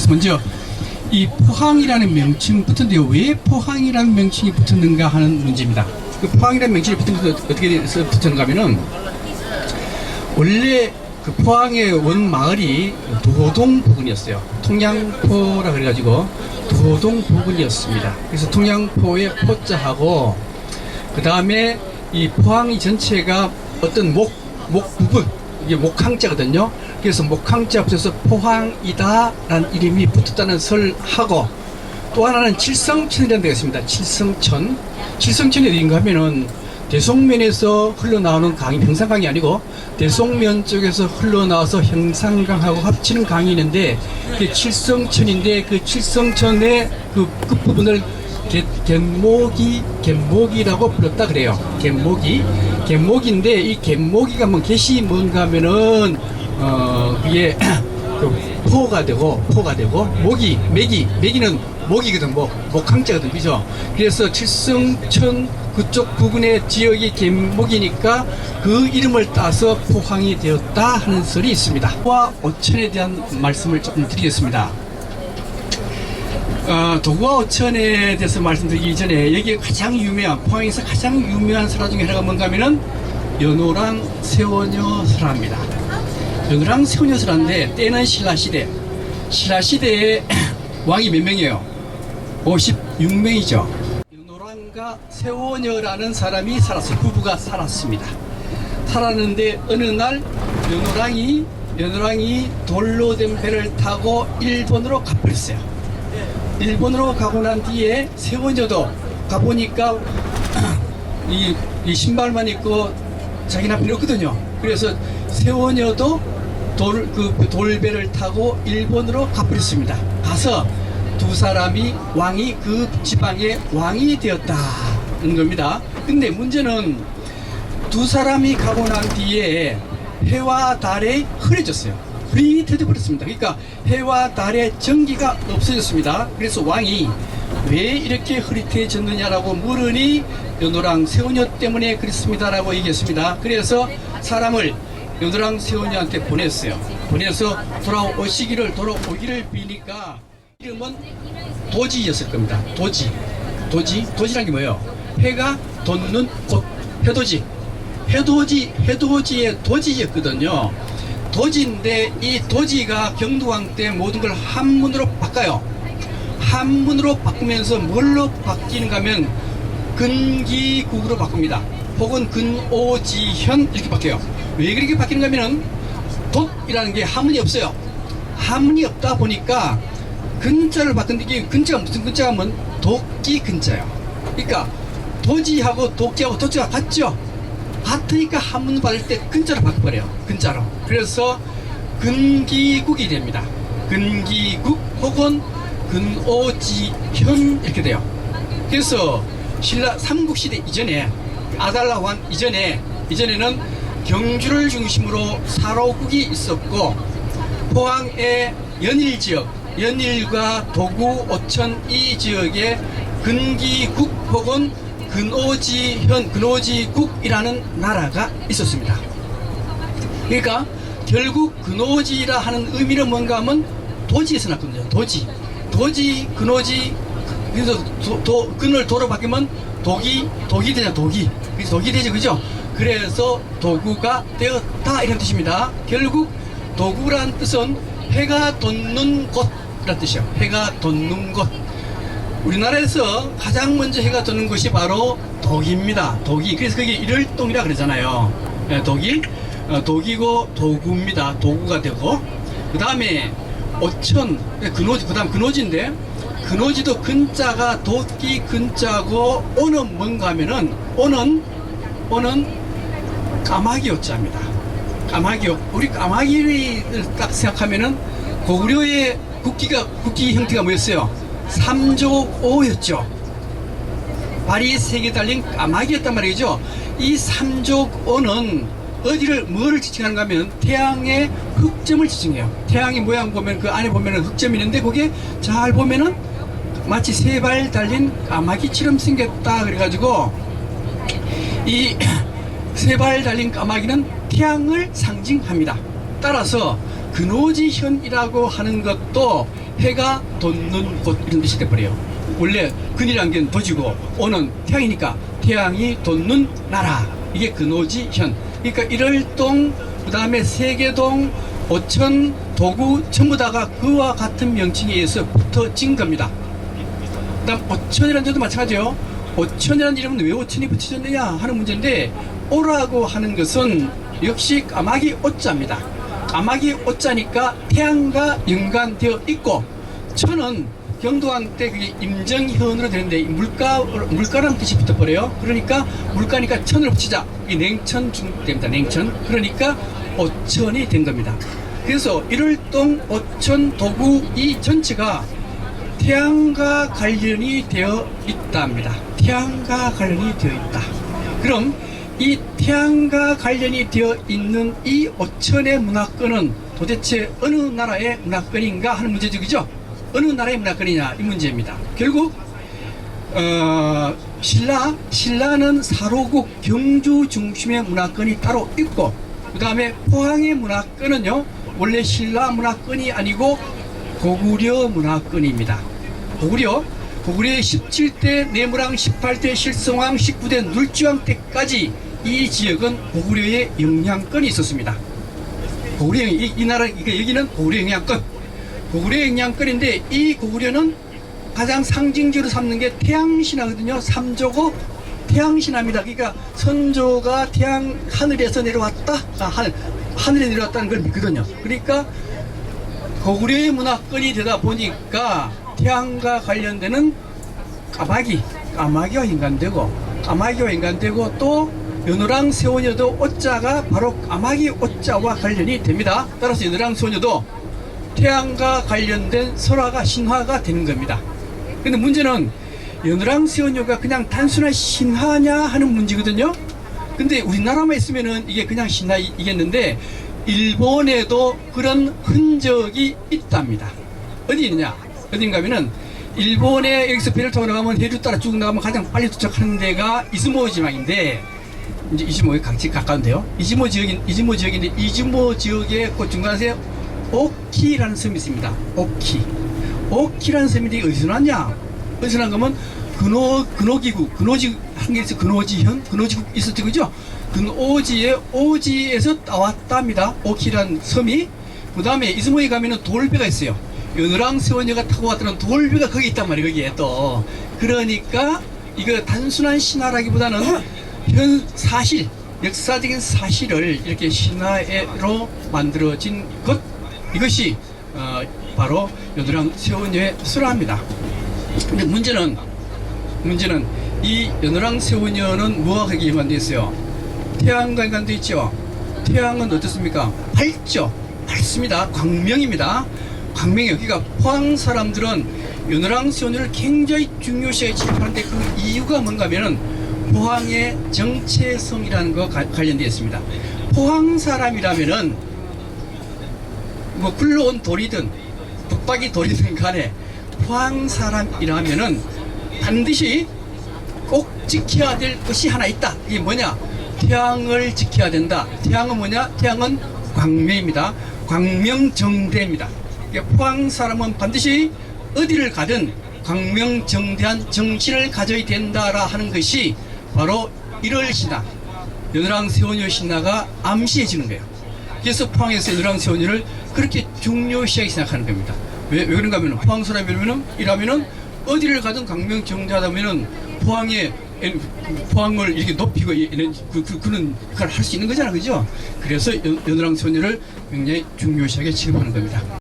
그래서 먼저 이 포항이라는 명칭 붙었는데요. 왜 포항이라는 명칭이 붙었는가 하는 문제입니다. 그 포항이라는 명칭이 붙은 것은 어떻게 해서 붙었는가 하면은 원래 그 포항의 원 마을이 도동 부근이었어요. 통양포라 그래가지고 도동 부근이었습니다. 그래서 통양포의 포자하고 그 다음에 이 포항이 전체가 어떤 목, 목 부분, 이게 목항자거든요. 그래서 목항자 붙여서 포항이다라는 이름이 붙었다는 설하고 또 하나는 칠성천이라는 데가 있습니다. 칠성천. 칠성천이 어딘가 하면은 대송면에서 흘러나오는 강이 평산강이 아니고 대송면 쪽에서 흘러나와서 형산강하고 합치는 강이 있는데 그게 칠성천인데 그 칠성천의 그 끝부분을 갯, 갯모기, 갯모기라고 불렀다 그래요. 갯모기. 갯모기인데 이 갯모기가 뭐 갯이 뭔가 하면은 어그 포가 되고 포가 되고 모기, 메기, 메기는 모기거든 뭐 목항자거든 그죠? 그래서 칠성천 그쪽 부근의 지역이 갯목이니까 그 이름을 따서 포항이 되었다 하는 설이 있습니다. 포와 오천에 대한 말씀을 조금 드리겠습니다. 어, 도구와 오천에 대해서 말씀드리기 전에 여기 가장 유명한 포항에서 가장 유명한 설화 중에 하나가 뭔가 하면은 연호랑 세원여 설화입니다. 세원여 설화인데 때는 신라시대 신라시대에 왕이 몇 명이에요? 56명이죠. 연호랑과 세원여라는 사람이 살았어요. 부부가 살았습니다. 살았는데 어느 날 연호랑이 연호랑이 돌로 된 배를 타고 일본으로 가버렸어요. 일본으로 가고 난 뒤에 세원여도 가보니까 이, 이 신발만 입고 자기 남편이 없거든요. 그래서 세원여도 돌, 그 돌배를 타고 일본으로 가버렸습니다. 가서 두 사람이 왕이 그 지방의 왕이 되었다는 겁니다. 근데 문제는 두 사람이 가고 난 뒤에 해와 달에 흐려졌어요. 흐릿해져 버렸습니다. 그러니까 해와 달의 전기가 없어졌습니다. 그래서 왕이 왜 이렇게 흐릿해졌느냐라고 물으니 연호랑 세운여 때문에 그렇습니다라고 얘기했습니다. 그래서 사람을 연호랑 세운여한테 보냈어요. 보내서 돌아오시기를 돌아오기를 비니까 이름은 도지였을 겁니다. 도지, 도지, 도지란 게 뭐예요? 해가 돋는 곳, 해돋이. 해돋이, 해돋이의 도지였거든요. 도지인데 이 도지가 경두왕 때 모든 걸 한문으로 바꿔요. 한문으로 바꾸면서 뭘로 바뀌는가 하면 근기국으로 바꿉니다. 혹은 근오지현 이렇게 바뀌어요. 왜 그렇게 바뀌는가 하면은 돛이라는 게 한문이 없어요. 한문이 없다 보니까 근자를 바꾼데 이게 근자가 무슨 근자가 하면 도끼 근자예요. 그러니까 도지하고 도끼하고 도지가 같죠? 같으니까 한문 받을 때 근자로 바꿔버려요. 근자로. 그래서 근기국이 됩니다. 근기국 혹은 근오지현 이렇게 돼요. 그래서 신라 삼국시대 이전에 아달라 왕 이전에 이전에는 경주를 중심으로 사로국이 있었고 포항의 연일 지역, 연일과 도구, 오천 이 지역에 근기국 혹은 근오지현, 근오지국이라는 나라가 있었습니다. 그러니까 결국 근오지라 하는 의미는 뭔가 하면 도지에서 났거든요. 도지. 도지, 근오지, 그래서 도, 도, 근을 도로 바뀌면 독이, 독이 되냐, 독이. 그래서 독이 되죠, 그죠? 그래서 도구가 되었다, 이런 뜻입니다. 결국 도구란 뜻은 해가 돋는 곳이란 뜻이에요. 해가 돋는 곳. 우리나라에서 가장 먼저 해가 돋는 곳이 바로 독입니다. 독이. 그래서 그게 일월동이라 그러잖아요. 예, 독이. 어, 독이고 도구입니다. 도구가 되고. 그 다음에 어천, 근오지, 그 다음 근오지인데, 근오지도 근자가 도끼 근자고, 오는 뭔가 하면은, 오는, 오는 까마귀 오자입니다. 까마귀 오. 우리 까마귀를 딱 생각하면은, 고구려의 국기가, 국기 형태가 뭐였어요? 삼족오였죠. 발이 세 개 달린 까마귀였단 말이죠. 이 삼족오는 어디를 뭐를 지칭하는가 하면 태양의 흑점을 지칭해요. 태양의 모양 보면 그 안에 보면은 흑점이 있는데 그게 잘 보면은 마치 세 발 달린 까마귀처럼 생겼다 그래가지고 이 세 발 달린 까마귀는 태양을 상징합니다. 따라서 근오지현이라고 하는 것도 해가 돋는 곳 이런 뜻이 돼버려요. 원래 근이란 게 도지고 오는 태양이니까 태양이 돋는 나라 이게 근오지현. 그러니까 일월동 그다음에 세계동 오천 도구 전부 다가 그와 같은 명칭에 의해서 붙어진 겁니다. 그다음 오천이라는 점도 마찬가지예요. 오천이라는 이름은 왜 오천이 붙여졌느냐 하는 문제인데 오라고 하는 것은 역시 까마귀 오자입니다. 까마귀 오자니까 태양과 연관되어 있고 천은 경도왕 때 그게 임정현으로 되는데 이 물가 물가라는 뜻이 붙어버려요. 그러니까 물가니까 천을 붙이자 이 냉천 중 됩니다. 냉천 그러니까 오천이 된 겁니다. 그래서 일월동 오천 도구 이 전체가 태양과 관련이 되어 있답니다. 태양과 관련이 되어 있다. 그럼 이 태양과 관련이 되어 있는 이 오천의 문화권은 도대체 어느 나라의 문화권인가 하는 문제죠, 그죠? 어느 나라의 문화권이냐 이 문제입니다. 결국 어, 신라 신라는 사로국 경주 중심의 문화권이 따로 있고 그 다음에 포항의 문화권은요 원래 신라 문화권이 아니고 고구려 문화권입니다. 고구려 고구려의 17대 내무랑 18대 실성왕 19대 눌주왕 때까지 이 지역은 고구려의 영향권이 있었습니다. 고구려 영- 이, 이 나라 이게 여기는 고구려 영향권 고구려 영향권인데 이 고구려는 가장 상징적으로 삼는 게 태양신화거든요. 삼조고 태양신화입니다. 그러니까 선조가 태양 하늘에서 내려왔다. 아, 하늘 하늘에 내려왔다는 걸 믿거든요. 그러니까 고구려의 문화권이 되다 보니까 태양과 관련되는 까마귀, 까마귀와 인간되고 까마귀와 인간되고 또 연호랑 세원여도 오자가 바로 까마귀 오자와 관련이 됩니다. 따라서 연호랑 세원여도 태양과 관련된 설화가 신화가 되는 겁니다. 근데 문제는 연호랑 세원여가 그냥 단순한 신화냐 하는 문제거든요. 근데 우리나라만 있으면은 이게 그냥 신화이겠는데 일본에도 그런 흔적이 있답니다. 어디 있느냐? 어딘가면은 일본에 여기서 배를 타고 나가면 해주 따라 쭉 나가면 가장 빨리 도착하는 데가 이즈모 지방인데 이제 이즈모에 강치 가까운데요. 이즈모 지역인 이즈모 지역인데 이즈모 지역의 그 중간에 오키라는 섬이 있습니다. 오키. 오키라는 섬인데 어디서 났냐? 어디서 난 거면 근호 근호기구 근호지 한국에서 근호지현 근호지국 있었죠 그죠? 근오지의 오지에서 나왔답니다. 오키라는 섬이 그 다음에 이즈모에 가면은 돌배가 있어요. 연호랑 세원여가 타고 왔던 돌배가 거기 있단 말이에요. 거기에 또 그러니까 이거 단순한 신화라기보다는 현 사실 역사적인 사실을 이렇게 신화로 만들어진 것 이것이 어, 바로 연호랑 세원여의 설화입니다. 근데 문제는 문제는 이 연호랑 세원여는 뭐와 하게 연관되어 있어요? 태양과 연관되어 있죠. 태양은 어떻습니까? 밝죠. 밝습니다. 광명입니다. 광명이 여기가 포항 사람들은 연호랑 세원여를 굉장히 중요시하게 취급하는데 그 이유가 뭔가 하면은 포항의 정체성이라는 거 가- 관련되어 있습니다. 포항 사람이라면은 뭐 굴러온 돌이든 북박이 돌이든 간에 포항 사람이라면은 반드시 꼭 지켜야 될 것이 하나 있다. 이게 뭐냐? 태양을 지켜야 된다. 태양은 뭐냐? 태양은 광명입니다. 광명정대입니다. 포항 사람은 반드시 어디를 가든 광명정대한 정신을 가져야 된다라 하는 것이 바로 1월 신화, 연호랑 세원여 신화가 암시해지는 거예요. 그래서 포항에서 연호랑 세원여를 그렇게 중요시하게 생각하는 겁니다. 왜, 왜 그런가 하면 포항 사람이라면은 이라면은 어디를 가든 강명 정대하다면은 포항에 에, 포항을 이렇게 높이고 이런 그, 그, 그런 걸할 수 있는 거잖아 그죠? 그래서 연, 연호랑 소녀를 굉장히 중요시하게 취급하는 겁니다.